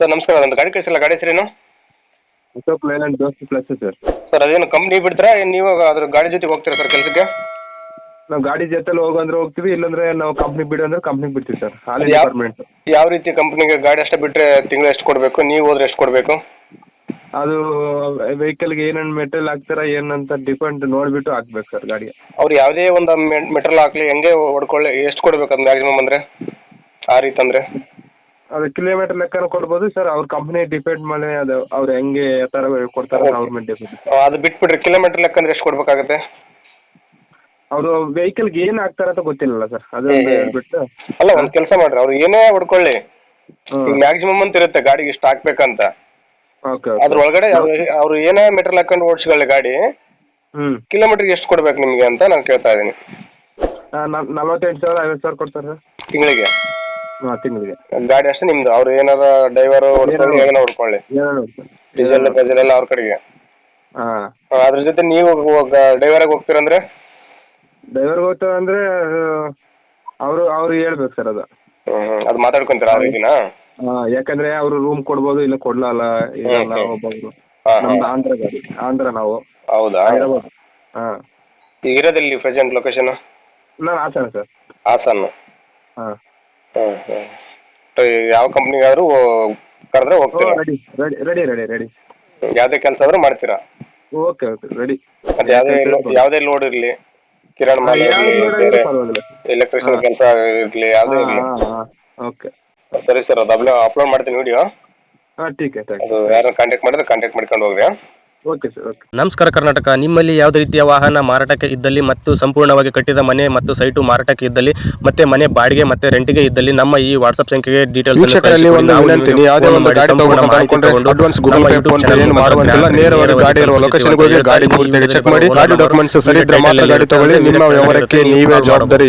Sir ನಮಸ್ಕಾರ. ಒಂದು ಗಾಡಿ ಕಳಿಸಿಲ್ಲ. ಗಾಡಿ ಹೆಸರೇನು? Ashok Leyland Dost plus sir sir ಅದೇನು ಕಂಪ್ನಿ ಬಿಡ್ತೀರಾ? ಏನು ನೀವು ಅದ್ರ ಗಾಡಿ ಜೊತೆ ಹೋಗ್ತೀರಾ ಸರ್ ಕೆಲಸಕ್ಕೆ? ನಾವು ಗಾಡಿ ಜೊತೆಲಿ ಹೋಗಂದ್ರೆ ಹೋಗ್ತೀವಿ ಇಲ್ಲಾಂದ್ರೆ ನಾವು ಕಂಪ್ನಿ ಬಿಡು ಅಂದ್ರೆ ಕಂಪ್ನಿಗೆ ಬಿಡ್ತೀವಿ ಸರ್ ಹಾಲಿ ಯಾವ- ಡಿಪಾರ್ಟ್ಮೆಂಟ್ ಯಾವ ರೀತಿ ಕಂಪ್ನಿಗೆ ಗಾಡಿ ಅಷ್ಟೇ ಬಿಟ್ಟರೆ ತಿಂಗಳು ಎಷ್ಟು ಕೊಡಬೇಕು? ನೀವು ಹೋದ್ರೆ ಎಷ್ಟು ಕೊಡಬೇಕು? ಅದು ವೆಹಿಕಲ್ಗೆ ಏನೇನು ಮೆಟೀರಿಯಲ್ ಹಾಕ್ತಾರ ಏನಂತ ಡಿಪೆಂಡ್ ನೋಡಿಬಿಟ್ಟು ಹಾಕ್ಬೇಕು ಸರ್ ಗಾಡಿಗೆ ಅವ್ರು ಯಾವುದೇ ಒಂದು ಮೆಟೀರಿಯಲ್ ಹಾಕ್ಲಿ ಹೆಂಗೆ ಹೊಡ್ಕೊಳ್ಳಿ ಎಷ್ಟು ಕೊಡ್ಬೇಕು ಅದು ಮ್ಯಾಕ್ಸಿಮಮ್ ಅಂದರೆ? ಆ ರೀತಿ ಅಂದರೆ? ಅದು ಕಿಲೋಮೀಟರ್ ಲೆಕ್ಕನೂ ಕೊಡ್ಬೋದು ಸರ್ ಅವ್ರ ಕಂಪ್ನಿ ಡಿಪೆಂಡ್ ಮೇಲೆ ಅದು. ಅವ್ರು ಹೆಂಗೆ ಯಾವ ಥರ ಕೊಡ್ತಾರೆ. ಅವ್ರ ಮೇಲೆ ಡಿಪೆಂಡ್ ಅದು ಬಿಟ್ಬಿಟ್ರೆ ಕಿಲೋಮೀಟರ್ ಲೆಕ್ಕ ಅಂದ್ರೆ ಎಷ್ಟು ಕೊಡಬೇಕಾಗುತ್ತೆ? ಅವರು ವೆಹಿಕಲ್ಗೆ ಏನು ಹಾಕ್ತಾರೆ ಅಂತ ಗೊತ್ತಿಲ್ಲಲ್ಲ ಸರ್ ಅದು ಹ್ಮ್, ಹ್ಮ್. ಬಿಟ್ಟು ಅಲ್ಲ ಒಂದು ಕೆಲಸ ಮಾಡ್ರಿ. ಅವ್ರು ಏನೇ ಹುಡ್ಕೊಳ್ಳಿ. ಮ್ಯಾಕ್ಸಿಮಮ್ ಅಂತ ಇರುತ್ತೆ ಗಾಡಿಗೆ ಇಷ್ಟು ಹಾಕ್ಬೇಕಂತ. ಓಕೆ ಅದ್ರ ಒಳಗಡೆ ಅವ್ರು ಏನೇ ಮೀಟರ್ ಹಾಕೊಂಡು ಓಡಿಸ್ಕೊಳ್ಳಿ ಗಾಡಿ ಹ್ಞೂ ಕಿಲೋಮೀಟರ್ಗೆ ಎಷ್ಟು ಕೊಡ್ಬೇಕು ನಿಮಗೆ ಅಂತ ನಾನು ಕೇಳ್ತಾ ಇದ್ದೀನಿ. ನಲ್ವತ್ತೆಂಟು ಸಾವಿರ ಐವತ್ತು ಸಾವಿರ ಕೊಡ್ತಾರೆ ತಿಂಗಳಿಗೆ. ಹಾಂ ತಿಂಗಳಿಗೆ. ಗಾಡಿ ಅಷ್ಟೇ ನಿಮ್ದು. ಅವ್ರು ಏನಾರ ಡ್ರೈವರ್ ಹೊಡ್ಕೊಳ್ಳಿ. ಏನಾರ- ಹೊಡ್ಕೊಳ್ಳಿ ಡೀಸೆಲ್ ಪೆಜಲ್ ಎಲ್ಲ ಅವ್ರ ಕಡೆಗೆ. ಹಾಂ. ಆ, ಅದ್ರ ಜೊತೆ ನೀವು ಡ್ರೈವರಾಗಿ ಹೋಗ್ತೀರಂದ್ರೆ ಡ್ರೈವರ್ಗೆ ಹೋಗ್ತಾರೆ ಅಂದರೆ? ಅವರು ಅವ್ರು ಹೇಳ್ಬೇಕು ಸರ್ ಅದು. ಹ್ಮ್ ಅದು ಮಾತಾಡ್ಕೊಂತೀರಾ ಆ ರೀತಿನಾ ಅವ್ರು ಯಾಕಂದರೆ ಅವರು ರೂಮ್ ಕೊಡ್ಬೋದು ಇಲ್ಲ ಕೊಡ್ಲಲ್ಲ ಇರಲ್ಲ ಹ್ಮ್, ಹ್ಮ್. ಒಬ್ಬೊಬ್ರು ಹಾ, ನಮ್ದು ಹಾ. ಆಂಧ್ರ ಗಾಡಿ ಆಂಧ್ರ ನಾವು. ಹೌದಾ? ಹೈದರಾಬಾದ್. ಹಾ. ಈಗ ಇರೋದಿಲ್ಲಿ ಪ್ರೆಸೆಂಟ್ ಲೊಕೇಶನ್ ನಾನು ಹಾಸನ ಸರ್. ಹಾಸನ್. ಹಾಂ. ಹ್ಮ್ ಸೊ, ಯಾವ ಕಂಪನಿ ಕರೆದ್ರೆ ಹೋಗ್ತೀರಾ? Ready ready ready ready ready ಯಾವುದೇ ಕೆಲಸ ಆದ್ರೂ ಮಾಡ್ತೀರಾ? ಓಕೆ ಓಕೆ ರೆಡಿ ಅದು ಯಾವುದೇ ಯಾವುದೇ ಲೋಡ್ ಇರ್ಲಿ ಕಿರಣ್ ಮಾಲ್ ಪರವಾಗಿಲ್ಲ. ಎಲೆಕ್ಟ್ರಿಷಿಯನ್ ಹಾ. ಕೆಲಸ ಇರಲಿ ಯಾವುದೇ ಹಾಂ ಇರಲಿ. ಹಾಂ ಹಾಂ ಓಕೆ. ಸರಿ ಸರ್ ಅದು ಅಪ್ಲೋ ಅಪ್ಲೋಡ್ ಮಾಡ್ತೀನಿ ವಿಡಿಯೋ. ಹಾಂ ಟೀಕ್ ಅದು ಯಾರನ್ನ ಕಾಂಟ್ಯಾಕ್ಟ್ ಮಾಡಿದ್ರೆ ಕಾಂಟ್ಯಾಕ್ಟ್ ಮಾಡ್ಕೊಂಡು ಹೋಗ್ರಿ ಓಕೆ ಸರ್ ಓಕೆ. ನಮಸ್ಕಾರ ಕರ್ನಾಟಕ. ನಿಮ್ಮಲ್ಲಿ ಯಾವುದೇ ರೀತಿಯ ವಾಹನ ಮಾರಾಟಕ್ಕೆ ಇದ್ದಲ್ಲಿ ಮತ್ತು ಸಂಪೂರ್ಣವಾಗಿ ಕಟ್ಟಿದ ಮನೆ ಮತ್ತು ಸೈಟು ಮಾರಾಟಕ್ಕೆ ಇದ್ದಲ್ಲಿ ಮತ್ತೆ ಮನೆ ಬಾಡಿಗೆ ಮತ್ತೆ ರೆಂಟಿಗೆ ಇದ್ದಲ್ಲಿ ನಮ್ಮ ಈ ವಾಟ್ಸ್ಆಪ್ ಸಂಖ್ಯೆಗೆ ಡೀಟೇಲ್ಸ್ ವೀಕ್ಷಕರಲ್ಲಿ ಒಂದು ವಿನಂತಿ ನೀವು ಯಾವುದೇ ಒಂದು ಗಾಡಿ ತಗೊಂಡು ಅನ್ಕೊಂಡ್ರೆ advance Google Pay PhonePe ಏನು ಮಾಡುವಂತಿಲ್ಲ ನೇರವಾಗಿ ಗಾಡಿ ಇರುವ ಲೊಕೇಶನ್ ಹೋಗಿ ಗಾಡಿ ಪೂರ್ತಿಯಾಗಿ ಚೆಕ್ ಮಾಡಿ ಗಾಡಿ ಡಾಕ್ಯುಮೆಂಟ್ಸ್ ಸರಿ ಇದ್ರೆ ಮಾತ್ರ ಗಾಡಿ ತಗೊಳ್ಳಿ. ನಿಮ್ಮ ವ್ಯವಹಾರಕ್ಕೆ ನೀವೇ ಜವಾಬ್ದಾರಿ